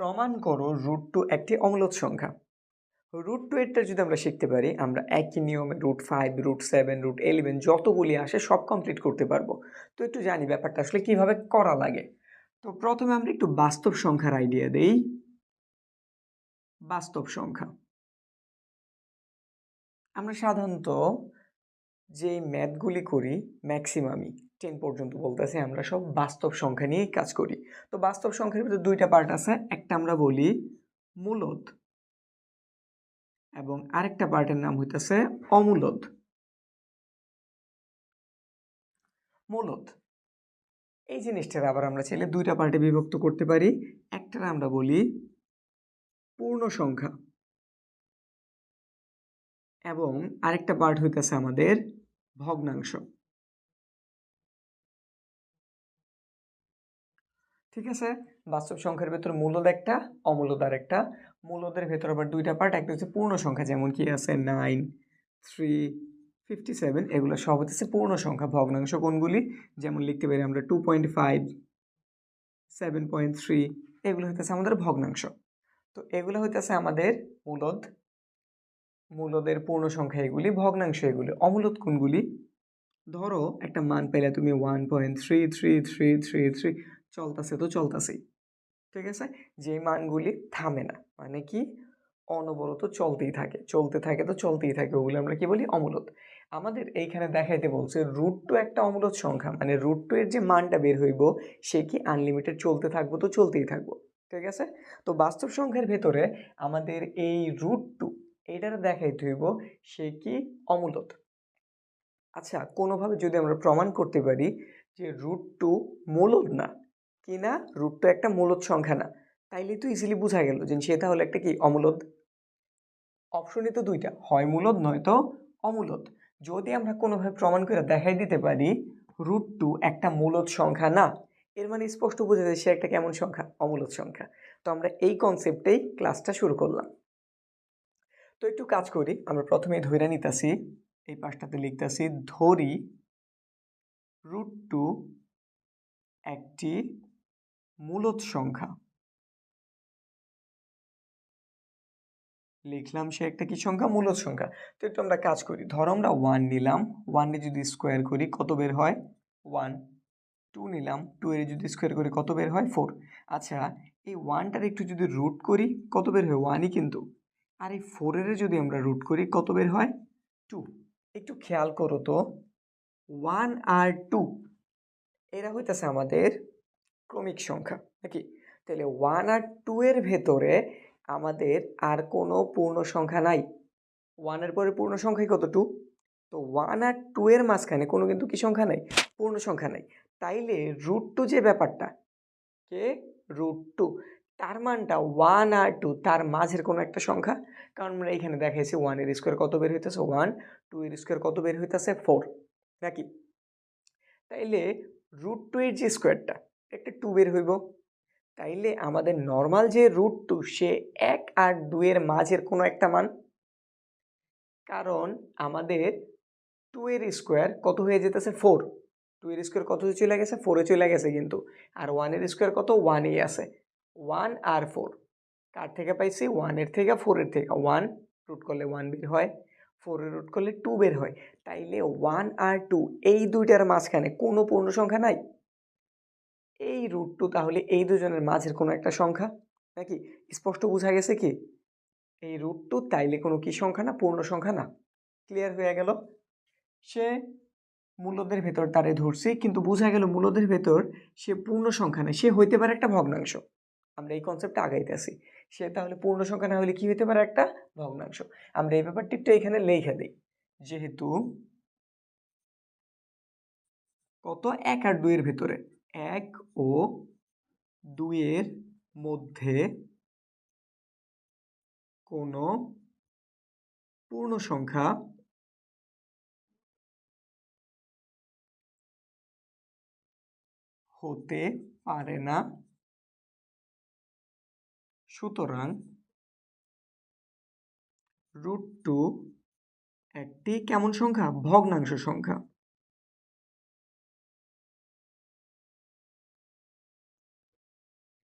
প্রমাণ করো root two একটি অম্লত সংখ্যা। রুট টু এরটা যদি আমরা শিখতে পারি, আমরা একই নিয়মে root five root seven root eleven যতগুলি আসে সব কমপ্লিট করতে পারব। তো একটু জানি ব্যাপারটা আসলে কীভাবে করা লাগে। তো প্রথমে আমরা একটু বাস্তব সংখ্যার আইডিয়া দেই। বাস্তব সংখ্যা। আমরা সাধারণত যে ম্যাথগুলি করি ম্যাক্সিমামই টেন পর্যন্ত বলতেছে আমরা, সব বাস্তব সংখ্যা নিয়েই কাজ করি। তো বাস্তব সংখ্যার ভিতরে দুইটা পার্ট আছে, একটা আমরা বলি মূলত এবং আরেকটা পার্টের নাম হইতেছে অমূলত মূলত এই জিনিসটার আবার আমরা চাইলে দুইটা পার্টে বিভক্ত করতে পারি, একটার আমরা বলি পূর্ণ সংখ্যা এবং আরেকটা পার্ট হইতেছে আমাদের ভগ্নাংশ। ঠিক আছে? বাস্তব সংখ্যার ভেতর মূলদ একটা অমূলদ আর একটা। মূলদের ভেতর আবার দুইটা পার্ট একটা হচ্ছে পূর্ণ সংখ্যা, যেমন কি আছে নাইন থ্রি ফিফটি সেভেন এগুলো সব হচ্ছে পূর্ণ সংখ্যা, ভগ্নাংশ কোনগুলি? যেমন লিখতে পারি আমরা two point five seven point three এগুলো হইতেছে আমাদের ভগ্নাংশ। তো এগুলো হইতেছে আমাদের মূলদ, মূলদের পূর্ণ সংখ্যা এগুলি, ভগ্নাংশ এগুলি। অমূলদ কোনগুলি? ধরো একটা মান পেলে তুমি one point three three three three three চলতেছে তো চলতেছেই, ঠিক আছে? যে মানগুলি থামে না মানে কি? অনবরত চলতেই থাকে, চলতে থাকে তো চলতেই থাকে, ওগুলো আমরা কি বলি? অমূলত। আমাদের এইখানে দেখাইতে বলছে রুট টু একটা অমূলত সংখ্যা মানে রুট টু এর যে মানটা বের হইব, সে কি আনলিমিটেড চলতে থাকব তো চলতেই থাকব, ঠিক আছে? তো বাস্তব সংখ্যার ভেতরে আমাদের এই রুট টু এইটার দেখাইতে হইব সে কি? অমূলত। আচ্ছা কোনোভাবে যদি আমরা প্রমাণ করতে পারি যে রুট টু মূলত না কি না? রুট টু একটা মূলত সংখ্যা না। তাইলে তো ইজিলি বোঝা গেল যে সেটা হলো একটা কি? অমূলদ? অপশনই তো দুইটা। হয় মূলদ, নয়তো অমূলদ। যদি আমরা কোনোভাবে প্রমাণ করে দেখাই দিতে পারি রুট টু একটা মূলদ সংখ্যা না, এর মানে স্পষ্ট বোঝা যায় সে একটা কেমন সংখ্যা? অমূলদ সংখ্যা। তো আমরা এই কনসেপ্টেই ক্লাসটা শুরু করলাম। তো একটু কাজ করি। আমরা প্রথমে ধরে নিতেছি, এই পাশটাতে লিখতেছি, ধরি রুট টু একটি মূলদ সংখ্যা। লিখলাম সে একটা কি সংখ্যা? মূলদ সংখ্যা। তো একটু আমরা কাজ করি। ধরো আমরা ওয়ান নিলাম। ওয়ানে যদি স্কোয়ার করি, কত বের হয়? ওয়ান টু নিলাম। টু এর যদি স্কোয়ার করি, কত বের হয়? ফোর আচ্ছা এই ওয়ানটার একটু যদি রুট করি, কত বের হয়? ওয়ানই কিন্তু। আর এই ফোরের যদি আমরা রুট করি, কত বের হয়? টু একটু খেয়াল করো তো। ওয়ান আর টু এরা হইতেছে আমাদের ক্রমিক সংখ্যা, নাকি? তাহলে ওয়ান আর টু এর ভেতরে আমাদের আর কোনো পূর্ণ সংখ্যা নাই। ওয়ানের পরে পূর্ণ সংখ্যাই কত টু তো ওয়ান আর টু এর মাঝখানে কোনো কিন্তু কি সংখ্যা নাই? পূর্ণ সংখ্যা নাই। তাইলে রুট টু যে ব্যাপারটা, কে? রুট টু তার মানটা ওয়ান আর টু তার মাঝের কোনো একটা সংখ্যা? কারণ আমরা এখানে দেখাইছি ওয়ানের স্কোয়ার কত বের হইতেছে? ওয়ান টু এর স্কোয়ার কত বের হইতেছে? ফোর নাকি? তাইলে রুট টু এর যে স্কোয়ারটা একটা টু বের হইব। তাইলে আমাদের নর্মাল যে রুট টু সে এক আর দুয়ের মাঝের কোনো একটা মান। কারণ আমাদের টু এর স্কোয়ার কত হয়ে যেতেছে? ফোর টু এর স্কোয়ার কত চলে গেছে? ফোরে চলে গেছে কিন্তু। আর ওয়ানের স্কোয়ার কত? ওয়ানেই আছে। ওয়ান আর ফোর কার থেকে পাইছি? ওয়ানের থেকে ফোরের থেকে। ওয়ান রুট করলে ওয়ান বের হয় ফোরের রুট করলে টু বের হয়। তাইলে ওয়ান আর টু এই দুইটার মাঝখানে কোনো পূর্ণ সংখ্যা নাই? এই রুট টু তাহলে এই দুজনের মাঝের কোনো একটা সংখ্যা? নাকি স্পষ্ট বোঝা গেছে কি? এই রুট টু তাইলে কোনো কি সংখ্যা না, পূর্ণ সংখ্যা না? ক্লিয়ার হয়ে গেল? সে মূলদের ভেতর তারে ধরছি, কিন্তু বোঝা গেল মূলদের ভেতর সে পূর্ণ সংখ্যা না সে হইতে পারে একটা ভগ্নাংশ। আমরা এই কনসেপ্টটা আগাইতেছি। সে তাহলে পূর্ণ সংখ্যা না হলে কি হইতে পারে একটা ভগ্নাংশ? আমরা এই ব্যাপারটি একটু এখানে লেখা দিই। যেহেতু কত? এক আর দুইয়ের ভেতরে। এক ও দুইয়ের মধ্যে কোনো পূর্ণ সংখ্যা হতে পারে না। সুতরাং রুট টু একটি কেমন সংখ্যা? ভগ্নাংশ সংখ্যা।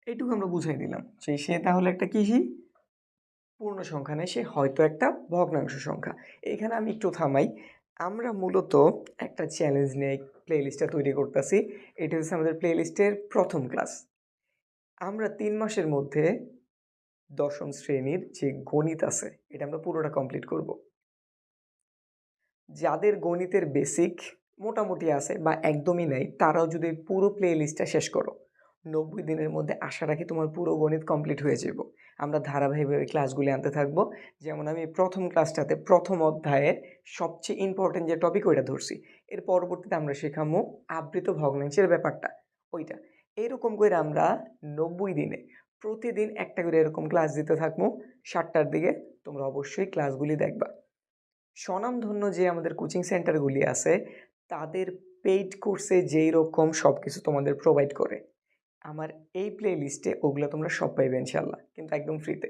এইটুকু আমরা বুঝাই দিলাম। সেই সে তাহলে একটা কৃষি পূর্ণ সংখ্যা নেই, সে হয়তো একটা ভগ্নাংশ সংখ্যা। এখানে আমি একটু থামাই। আমরা মূলত একটা চ্যালেঞ্জ নিয়ে প্লে লিস্টটা তৈরি করতেছি। এটা হচ্ছে আমাদের প্লে লিস্টের প্রথম ক্লাস আমরা তিন মাসের মধ্যে দশম শ্রেণির যে গণিত আছে, এটা আমরা পুরোটা কমপ্লিট করব। যাদের গণিতের বেসিক মোটামুটি আছে বা একদমই নেই, তারাও যদি পুরো প্লে লিস্টটা শেষ করো। নব্বই দিনের মধ্যে আশা রাখি তোমার পুরো গণিত কমপ্লিট হয়ে যাব আমরা ধারাবাহিকভাবে ক্লাসগুলি আনতে থাকব। যেমন আমি প্রথম ক্লাসটাতে প্রথম অধ্যায়ের সবচেয়ে ইম্পর্টেন্ট যে টপিক ওইটা ধরছি। এর পরবর্তীতে আমরা শেখামো আবৃত ভগ্নাংশের ব্যাপারটা। ওইটা। এরকম করে আমরা নব্বই দিনে প্রতিদিন একটা করে এরকম ক্লাস দিতে থাকব সাতটার দিকে তোমরা অবশ্যই ক্লাসগুলি দেখবা। স্বনামধন্য যে আমাদের কোচিং সেন্টারগুলি আছে, তাদের পেইড কোর্সে যেই রকম সব কিছু তোমাদের প্রোভাইড করে। আমার এই প্লে লিস্টে ওগুলো তোমরা সব পাইবে ইনশাল্লাহ কিন্তু একদম ফ্রিতে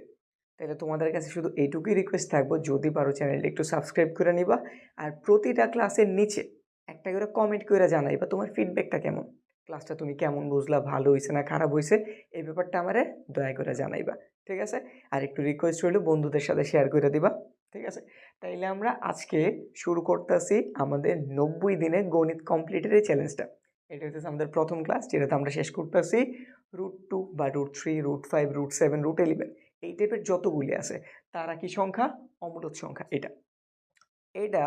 তাহলে তোমাদের কাছে শুধু এইটুকুই রিকোয়েস্ট থাকব, যদি পারো চ্যানেলটা একটু সাবস্ক্রাইব করে নিবা, আর প্রতিটা ক্লাসের নিচে একটা করে কমেন্ট করে জানাইবা তোমার ফিডব্যাকটা কেমন? ক্লাসটা তুমি কেমন বুঝলা, ভালো হয়েছে না খারাপ হয়েছে এই ব্যাপারটা আমারে দয়া করে জানাইবা, ঠিক আছে? আর একটু রিকোয়েস্ট রইল বন্ধুদের সাথে শেয়ার করে দিবা, ঠিক আছে? তাইলে আমরা আজকে শুরু করতেছি আমাদের নব্বই দিনে গণিত কমপ্লিটের এই চ্যালেঞ্জটা এটা হচ্ছে আমাদের প্রথম ক্লাস যেটাতে আমরা শেষ করতেছি। রুট টু বা root three root five root seven root eleven এই টাইপের যতগুলি আছে, তারা কি সংখ্যা? অমূলত সংখ্যা, এটা। এটা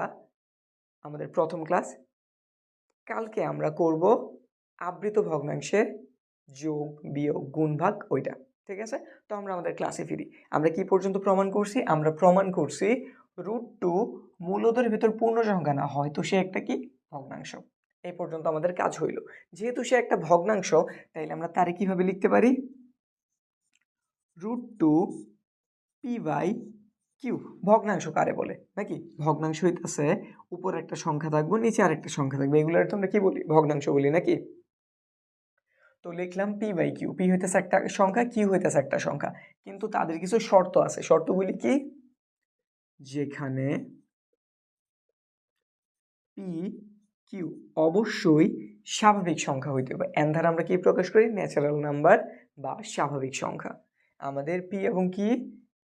আমাদের প্রথম ক্লাস কালকে আমরা করব আবৃত ভগ্নাংশের যোগ, বিয়োগ, গুণ, ভাগ, ওইটা, ঠিক আছে? তো আমরা আমাদের ক্লাসে ফিরি। আমরা কি পর্যন্ত প্রমাণ করছি? আমরা প্রমাণ করছি রুট টু মূলদের ভিতর পূর্ণ সংখ্যা না, হয়তো সে একটা কি? ভগ্নাংশ। এই পর্যন্ত আমাদের কাজ হইল। যেহেতু সে একটা ভগ্নাংশ, তাইলে আমরা তারে কীভাবে লিখতে পারি? Root two p by q. ভগ্নাংশ কারে বলে, নাকি? ভগ্নাংশ হইতেছে উপর একটা সংখ্যা থাকব, নিচে আরেকটা সংখ্যা থাকবে। এগুলোর তো আমরা কি বলি? ভগ্নাংশ বলি, নাকি? তো লিখলাম পি বাই কিউ। পি হইতেছে একটা সংখ্যা, কিউ হইতেছে একটা সংখ্যা। কিন্তু তাদের কিছু শর্ত আছে। শর্তগুলি কি? যেখানে পি কিউ। অবশ্যই স্বাভাবিক সংখ্যা হইতে হবে। এন আমরা কি প্রকাশ করি? ন্যাচারাল নাম্বার বা স্বাভাবিক সংখ্যা। আমাদের পি এবং কি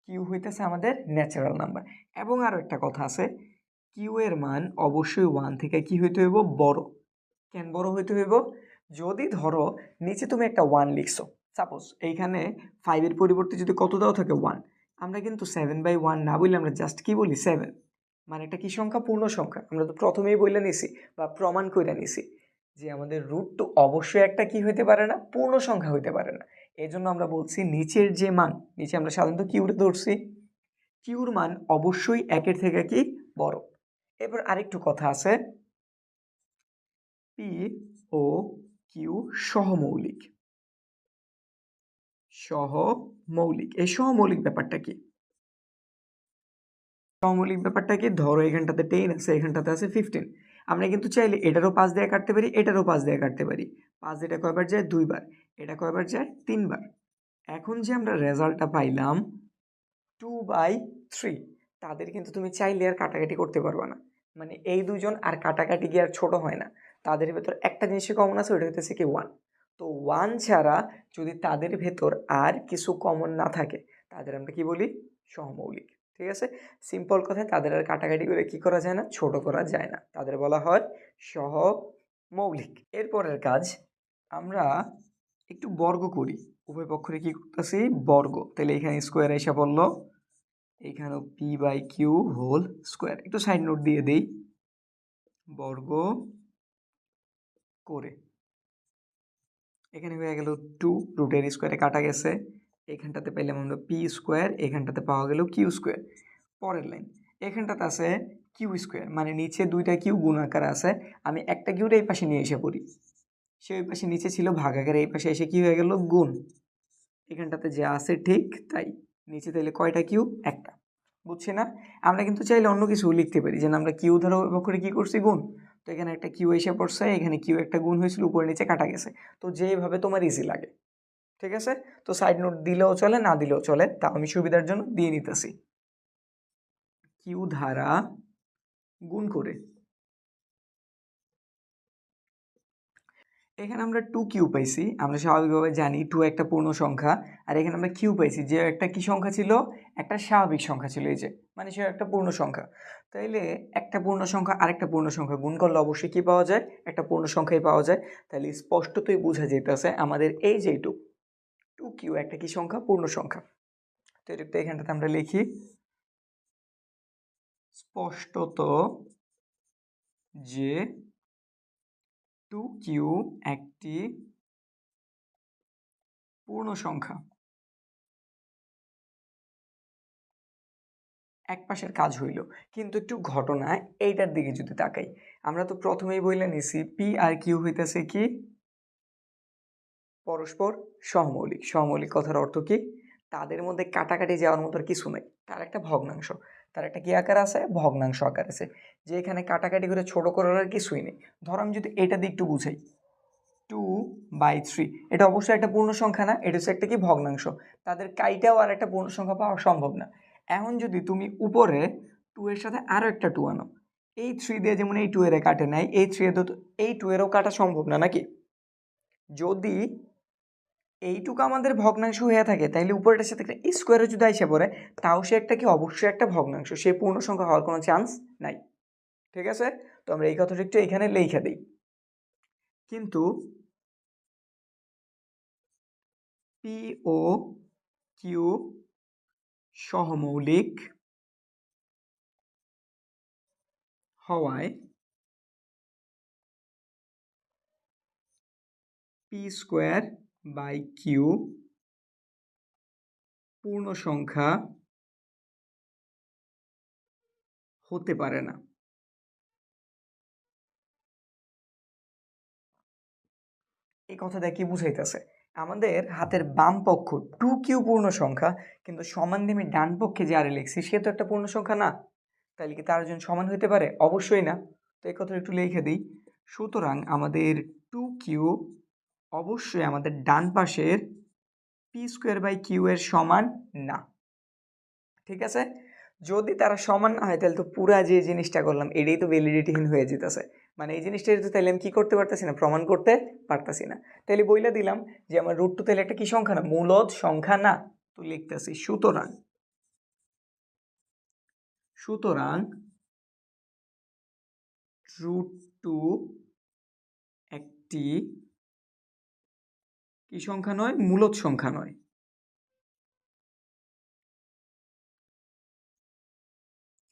কিউ হইতেছে আমাদের ন্যাচারাল নাম্বার এবং আরও একটা কথা আছে কিউ এর মান অবশ্যই ওয়ান থেকে কি হইতে হইব? বড়। কেন বড় হইতে হইব? যদি ধরো নিচে তুমি একটা ওয়ান লিখছো সাপোজ এইখানে ফাইভের পরিবর্তে যদি কত দাও থাকে? ওয়ান আমরা কিন্তু সেভেন বাই ওয়ান না বললে আমরা জাস্ট কি বলি? সেভেন মানে একটা কি সংখ্যা পূর্ণ সংখ্যা? আমরা তো প্রথমেই বলে নিছি বা প্রমাণ করে নিছি যে আমাদের রুট তো অবশ্যই একটা কি হইতে পারে না, পূর্ণ সংখ্যা হইতে পারে না। এই জন্য আমরা বলছি নিচের যে মান, নিচে আমরা সাধারণত কিউরে ধরছি, কিউর মান অবশ্যই একের থেকে কি বড়। এরপর আরেকটু কথা আছে, পি ও কিউ সহমৌলিক। সহমৌলিক, এই সহমৌলিক ব্যাপারটা কি? সহমৌলিক ব্যাপারটা কি? ধরো এখানটাতে টেন আছে এখানটাতে আছে ফিফটিন আমরা কিন্তু চাইলে এটারও পাঁচ দিয়ে কাটতে পারি, এটারও পাঁচ দিয়ে কাটতে পারি। পাঁচ এটা কয়বার যায়? দুইবার। এটা কয়বার যায়? তিনবার। এখন যে আমরা রেজাল্টটা পাইলাম টু বাই থ্রি তাদের কিন্তু তুমি চাইলে আর কাটাকাটি করতে পারবে না। মানে এই দুজন আর কাটাকাটি গিয়ে আর ছোটো হয় না। তাদের ভেতর একটা জিনিসই কমন আছে, ওইটা হইতেছে কি ওয়ান তো ওয়ান ছাড়া যদি তাদের ভেতর আর কিছু কমন না থাকে, তাদের আমরা কি বলি? সহমৌলিক ঠিক আছে? সিম্পল কথায় তাদের আর কাটাকাটি করে কি করা যায় না? ছোট করা যায় না। তাদের বলা হয় সহ মৌলিক এরপরের কাজ আমরা একটু বর্গ করি। উভয় পক্ষরে কি করতেছি? বর্গ। তাহলে এখানে স্কোয়ার এসে বলল এইখানেও p by q whole square একটু সাইড নোট দিয়ে দেই। বর্গ করে। এখানে হয়ে গেল টু রুটের স্কোয়ারে কাটা গেছে। এখানটাতে পেলাম আমরা পি স্কোয়ার এখানটাতে পাওয়া গেল কিউ স্কোয়ার পরের লাইন এখানটাতে আছে কিউ স্কোয়ার মানে নিচে দুইটা কিউ গুণ আকার আছে। আমি একটা কিউটা এই পাশে নিয়ে এসে পড়ি। সে ওই পাশে নিচে ছিল ভাগ আকারে, এই পাশে এসে কি হয়ে গেল? গুণ। এখানটাতে যা আছে ঠিক তাই। নিচে তাইলে কয়টা কিউ একটা। বুঝছি না? আমরা কিন্তু চাইলে অন্য কিছু লিখতে পারি। যেন আমরা কিউ ধরো করে কী করছি? গুণ। তো এখানে একটা কিউ এসে পড়ছে, এখানে কিউ একটা গুণ হয়েছিল, উপরে নিচে কাটা গেছে। তো যেভাবে তোমার ইজি লাগে। ঠিক আছে? তো সাইড নোট দিলেও চলে, না দিলেও চলে, তা আমি সুবিধার জন্য দিয়ে নিতেছি। কিউ ধারা গুণ করে। এখানে আমরা টু কিউ পাইছি, আমরা স্বাভাবিকভাবে জানি টু একটা পূর্ণ সংখ্যা, আর এখানে আমরা কিউ পাইছি, যে একটা কি সংখ্যা ছিল? একটা স্বাভাবিক সংখ্যা ছিল, এই যে মানে সে একটা পূর্ণ সংখ্যা। তাইলে একটা পূর্ণ সংখ্যা, আরেকটা পূর্ণ সংখ্যা গুণ করলে অবশ্যই কী পাওয়া যায়? একটা পূর্ণ সংখ্যাই পাওয়া যায়। তাহলে স্পষ্টতই বোঝা যেতেছে আমাদের এই যে টু কিউ একটা কি সংখ্যা? পূর্ণ সংখ্যা। তো এটা এখানটাতে আমরা লিখি। স্পষ্টত যে টু কিউ একটি পূর্ণ সংখ্যা। এক পাশের কাজ হইল। কিন্তু একটু ঘটনা এইটার দিকে যদি তাকাই। আমরা তো প্রথমেই বইলে নিছি, পি আর কিউ হইতেছে কি? পরস্পর সহমৌলিক সহমৌলিক কথার অর্থ কি? তাদের মধ্যে কাটাকাটি যাওয়ার মতো আর কিছু নেই। তার একটা ভগ্নাংশ। তার একটা কি আকার আছে? ভগ্নাংশ আকার আছে। যে এখানে কাটাকাটি করে ছোট করার আর কিছুই নেই। ধর আমি যদি এটা দিয়ে একটু বুঝাই। টু বাই থ্রি এটা অবশ্যই একটা পূর্ণ সংখ্যা না, এটা হচ্ছে একটা কি? ভগ্নাংশ। তাদের কাইটাও আর একটা পূর্ণ সংখ্যা পাওয়া সম্ভব না। এখন যদি তুমি উপরে টু এর সাথে আরও একটা টু আনো। এই থ্রি দিয়ে যেমন এই টু এর কাটে নাই, এই থ্রি এর তো এই টু এরও কাটা সম্ভব না নাকি? যদি এইটুকু আমাদের ভগ্নাংশ হয়ে থাকে তাহলে উপরেটার সাথে একটা স্কোয়ারে যদি আইসে পড়ে, তাও সে একটা কি অবশ্যই একটা ভগ্নাংশ, সে পূর্ণ সংখ্যা হওয়ার কোনো চান্স নাই। ঠিক আছে? তো আমরা এই কথাটা একটু এখানে লেখা দিই। কিন্তু পি ও কিউ সহমৌলিক হওয়ায় পি স্কোয়ার বাই কিউ, পূর্ণ সংখ্যা হতে পারে না। এই কথাটা কি বুঝাইতেছে? আমাদের হাতের বাম পক্ষ টু কিউ পূর্ণ সংখ্যা, কিন্তু সমান দিমে ডান পক্ষে যে আরে লিখছি, সে তো একটা পূর্ণ সংখ্যা না। তাহলে কি তার জন্য সমান হতে পারে? অবশ্যই না। তো এই কথা একটু লিখে দিই। সুতরাং আমাদের টু কিউ অবশ্যই আমাদের ডান পাশের পি স্কোয়ার বাই কিউ এর সমান না। ঠিক আছে? যদি তারা সমান না হয়, তাহলে তো পুরা যে জিনিসটা করলাম, এটাই তো ভ্যালিডিটিহীন হয়ে যেতেছে। মানে এই জিনিসটা যদি তাহলে আমি কী করতে পারতেছি না? প্রমাণ করতে পারতেছি না। তাহলে বইলা দিলাম যে আমার রুট টু তাহলে একটা কি সংখ্যা না? মূলদ সংখ্যা না। তো লিখতেছি, সুতরাং সুতরাং রুট টু একটি কি সংখ্যা নয়? মূলত সংখ্যা নয়।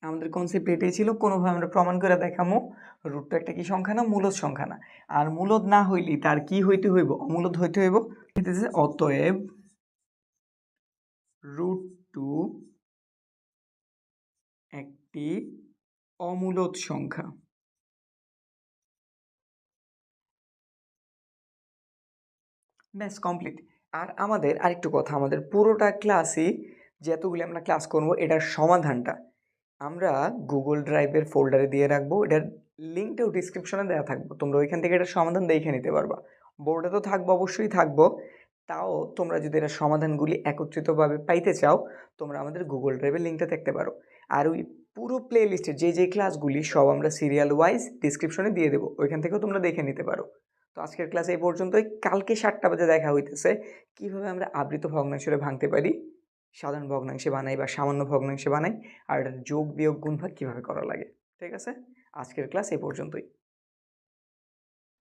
আমাদের কনসেপ্ট এটাই ছিল, কোনোভাবে আমরা প্রমাণ করে দেখামো রুট তো একটা কি সংখ্যা না, মূলত সংখ্যা না। আর মূলত না হইলে তার কি হইতে হইব? অমূলত হইতে হইব হইতেছে অতএব রুট টু একটি অমূলত সংখ্যা। ব্যাস কমপ্লিট আর আমাদের আরেকটু কথা, আমাদের পুরোটা ক্লাসই যতগুলি আমরা ক্লাস করব, এটার সমাধানটা। আমরা গুগল ড্রাইভের ফোল্ডারে দিয়ে রাখব, এটার লিঙ্কটাও ডিসক্রিপশনে দেওয়া থাকব। তোমরা ওইখান থেকে এটার সমাধান দেখে নিতে পারবা। বোর্ডে তো থাকব, অবশ্যই থাকব। তাও তোমরা যদি এটার সমাধানগুলি একত্রিতভাবে পাইতে চাও, তোমরা আমাদের গুগল ড্রাইভের লিঙ্কটা দেখতে পারো। আর ওই পুরো প্লে লিস্টের যে যে ক্লাসগুলি সব আমরা সিরিয়াল ওয়াইজ ডিসক্রিপশনে দিয়ে দেবো, ওইখান থেকেও তোমরা দেখে নিতে পারো। তো আজকের ক্লাস এই পর্যন্তই। কালকে সাতটা বাজে দেখা হইতেছে। কীভাবে আমরা আবৃত ভগ্নাংশে ভাঙতে পারি? সাধারণ ভগ্নাংশে বানাই বা সামান্য ভগ্নাংশে বানাই। আর এটা যোগ বিয়োগ গুণভাগ কীভাবে করা লাগে? ঠিক আছে? আজকের ক্লাস এই পর্যন্তই।